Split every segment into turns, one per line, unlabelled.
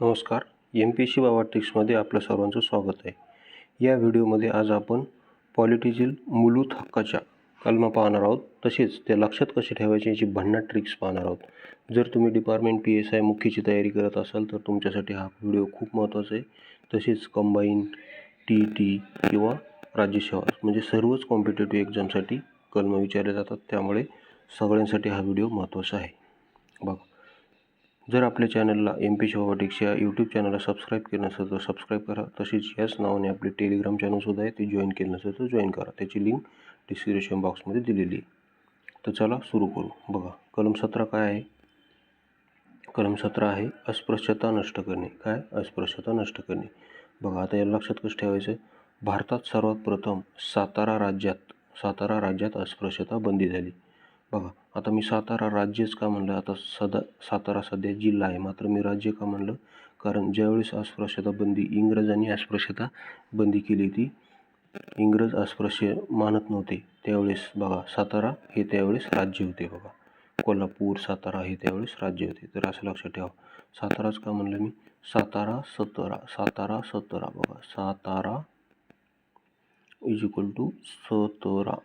नमस्कार. M P C बाबा ट्रिक्समध्ये आपलं सर्वांचं स्वागत आहे. या व्हिडिओमध्ये आज आपण पॉलिटीतील मूलभूत हक्काच्या कलमा पाहणार आहोत. तसेच ते लक्षात कसे ठेवायचे याची भन्नाट ट्रिक्स पाहणार आहोत. जर तुम्ही डिपार्टमेंट पी एस आय मुख्यची तयारी करत असाल तर तुमच्यासाठी हा व्हिडिओ खूप महत्त्वाचा आहे. तसेच कंबाईन टी टी किंवा राज्यसेवा म्हणजे सर्वच कॉम्पिटेटिव्ह एक्झामसाठी कलम विचारले जातात. त्यामुळे सगळ्यांसाठी हा व्हिडिओ महत्त्वाचा आहे. बघा. जर आपल्या चॅनलला एम पी शिवाटिक्स या यूट्यूब चॅनलला सबस्क्राईब केलं नसेल तर सबस्क्राईब करा. तसेच याच नावाने आपले टेलिग्राम चॅनलसुद्धा आहे ते जॉईन केलं नसेल तर जॉईन करा. त्याची लिंक डिस्क्रिप्शन बॉक्समध्ये दिलेली आहे. तर चला सुरू करू. बघा कलम सतरा काय आहे? कलम सतरा आहे अस्पृश्यता नष्ट करणे. काय? अस्पृश्यता नष्ट करणे. बघा आता याला लक्षात कसं ठेवायचं? भारतात सर्वात प्रथम सातारा राज्यात सातारा राज्यात अस्पृश्यता बंदी झाली. बघा आता मी सातारा राज्यच का म्हणलं? आता सदा सातारा सध्या जिल्हा आहे. मात्र मी राज्य का म्हणलं? कारण ज्यावेळेस अस्पृश्यता बंदी इंग्रजांनी अस्पृश्यता बंदी केली होती इंग्रज अस्पृश्य मानत नव्हते. त्यावेळेस बघा सातारा हे त्यावेळेस राज्य होते बघा. कोल्हापूर सातारा हे त्यावेळेस राज्य होते. तर असं लक्षात ठेवा. साताराच का म्हणलं मी? सातारा सतरा सातारा सतरा बघा. सातारा इज इक्वल टू सतरा.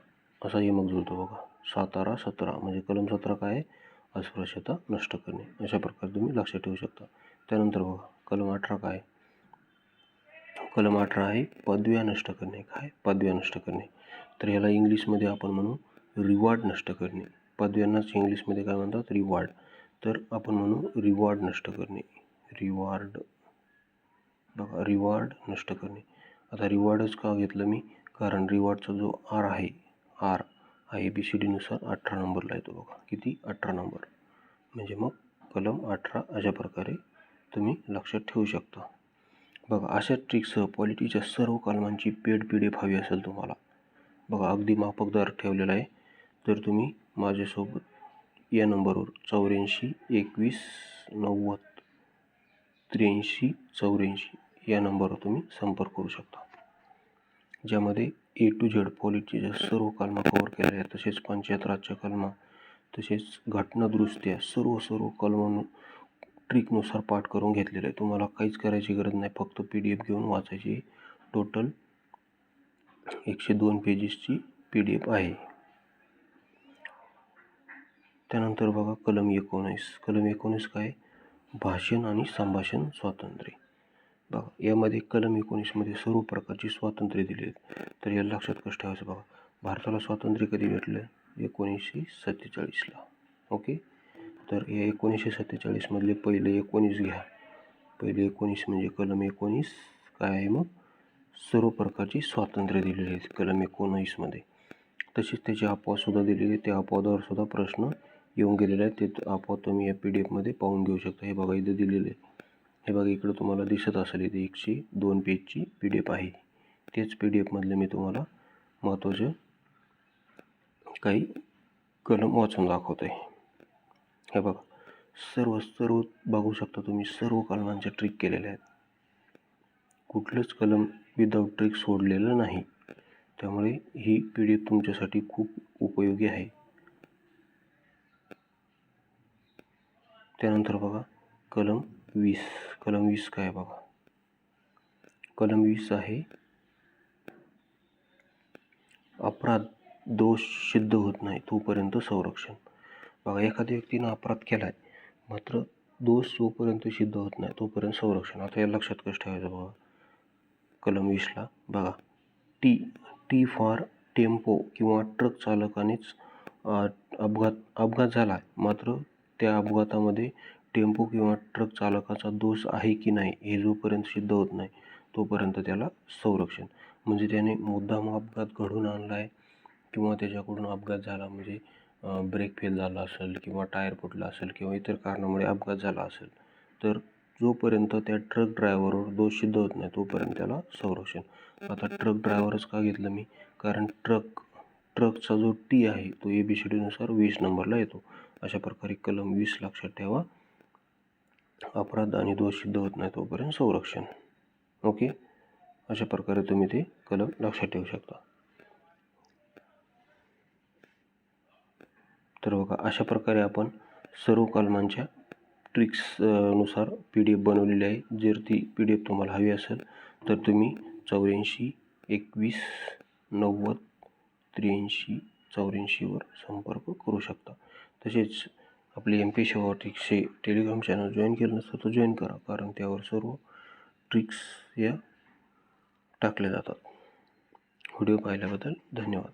असा हे मग जुळतो बघा. सातारा सतरा. म्हणजे कलम सतरा काय आहे? अस्पृश्यता नष्ट करणे. अशा प्रकारे तुम्ही लक्षात ठेवू शकता. त्यानंतर बघा कलम अठरा काय कलम अठरा आहे पदव्या नष्ट करणे. काय? पदव्या नष्ट करणे. तर ह्याला इंग्लिशमध्ये आपण म्हणू रिवॉर्ड नष्ट करणे. पदव्यांनाच इंग्लिशमध्ये काय म्हणतात? रिवॉर्ड तर आपण म्हणू रिवॉर्ड नष्ट करणे. रिवॉर्ड बघा रिवॉर्ड नष्ट करणे. आता रिवॉर्डच का घेतलं मी? कारण रिवॉर्डचा जो आर आहे आर हा ए बी सी डीनुसार अठरा नंबरला येतो बघा. किती? अठरा नंबर. म्हणजे मग कलम अठरा अशा प्रकारे तुम्ही लक्षात ठेवू शकता. बघा अशा ट्रिकसह पॉलिटीच्या सर्व कलमांची पेड पी डी एफ हवी असेल तुम्हाला. बघा अगदी माफकदार ठेवलेला आहे. तर तुम्ही माझ्यासोबत या नंबरवर चौऱ्याऐंशी एकवीस नव्वद त्र्याऐंशी चौऱ्याऐंशी या नंबरवर तुम्ही संपर्क करू शकता. ज्यामध्ये ए टू झेड पॉलिटीच्या सर्व कलमा कवर केलेल्या आहेत तसेच पंचायत राजच्या कलमा तसेच घटना दुरुस्त्या सर्व सर्व कलम ट्रिकनुसार पाठ करून घेतलेलं आहे तुम्हाला काहीच करायची गरज नाही फक्त पी डी एफ घेऊन वाचायची टोटल एकशे दोन पेजेसची पी डी एफ आहे. त्यानंतर बघा कलम एकोणीस. कलम एकोणीस काय? भाषण आणि संभाषण स्वातंत्र्य. बघा यामध्ये कलम एकोणीसमध्ये सर्व प्रकारची स्वातंत्र्य दिली आहेत. तर या लक्षात कष्ट ठेवायचं बघा. भारताला स्वातंत्र्य कधी भेटलं? एकोणीसशे सत्तेचाळीसला. ओके? तर या एकोणीसशे सत्तेचाळीसमधले पहिले एकोणीस घ्या. पहिले एकोणीस म्हणजे कलम एकोणीस. काय आहे मग? सर्व प्रकारची स्वातंत्र्य दिलेली आहेत कलम एकोणीसमध्ये. तसेच त्याची अपवादसुद्धा दिलेली आहे त्या अपवादावर सुद्धा प्रश्न येऊन गेलेले आहेत. ते अपवाद तुम्ही या पी डी एफमध्ये पाहून घेऊ शकता. हे बघा इथं दिलेले आहे हे बघा इकडं तुम्हाला दिसत असेल इथे एकशे दोन पेजची पी डी एफ आहे. तेच पी डी एफमधले मी तुम्हाला महत्त्वाचे काही कलम वाचून दाखवतो आहे हे बघा सर्व सर्व बघू शकता तुम्ही सर्व कलमांच्या ट्रिक केलेल्या आहेत. कुठलंच कलम विदाऊट ट्रिक सोडलेलं नाही. त्यामुळे ही पी डी एफ तुमच्यासाठी खूप उपयोगी आहे. त्यानंतर बघा कलम वीस कलम वीस काय बघा? कलम वीस आहे. अपराध दोष सिद्ध होत नाही तोपर्यंत संरक्षण. बघा एखाद्या व्यक्तीनं अपराध केला आहे मात्र दोष जोपर्यंत सिद्ध होत नाही तोपर्यंत संरक्षण. आता या लक्षात कसं ठेवायचं बघा? कलम वीसला बघा. टी टी फॉर टेम्पो किंवा ट्रक चालकानेच अपघात अपघात झाला आहे मात्र त्या अपघातामध्ये टेम्पो किंवा ट्रक चालकाचा दोष आहे की नाही हे जोपर्यंत सिद्ध होत नाही तोपर्यंत त्याला संरक्षण. म्हणजे त्याने मुद्दाम अपघात घडून आणला आहे किंवा त्याच्याकडून अपघात झाला म्हणजे ब्रेक फेल झाला असेल किंवा टायर फुटला असेल किंवा इतर कारणामुळे अपघात झाला असेल तर जोपर्यंत त्या ट्रक ड्रायव्हरवर दोष सिद्ध होत नाही तोपर्यंत त्याला संरक्षण. आता ट्रक ड्रायव्हरच का घेतलं मी? कारण ट्रक ट्रकचा जो टी आहे तो ए बी सी डीनुसार वीस नंबरला येतो. अशा प्रकारे कलम वीस लक्षात ठेवा. अपराध आणि दोष सिद्ध होत नाही तोपर्यंत संरक्षण. ओके? अशा प्रकारे तुम्ही ते कलम लक्षात ठेवू शकता. तर बघा अशा प्रकारे आपण सर्व कलमांच्या ट्रिक्सनुसार पी डी एफ बनवलेली आहे. जर ती पी डी एफ तुम्हाला हवी असेल तर तुम्ही चौऱ्याऐंशी एकवीस नव्वद त्र्याऐंशी चौऱ्याऐंशीवर संपर्क करू शकता. तसेच आपले एम पी शेवा ट्रिक्सचे टेलिग्राम चॅनल जॉईन केलं नसतं तर जॉईन करा. कारण त्यावर सर्व ट्रिक्स या टाकल्या जातात. व्हिडिओ पाहिल्याबद्दल धन्यवाद.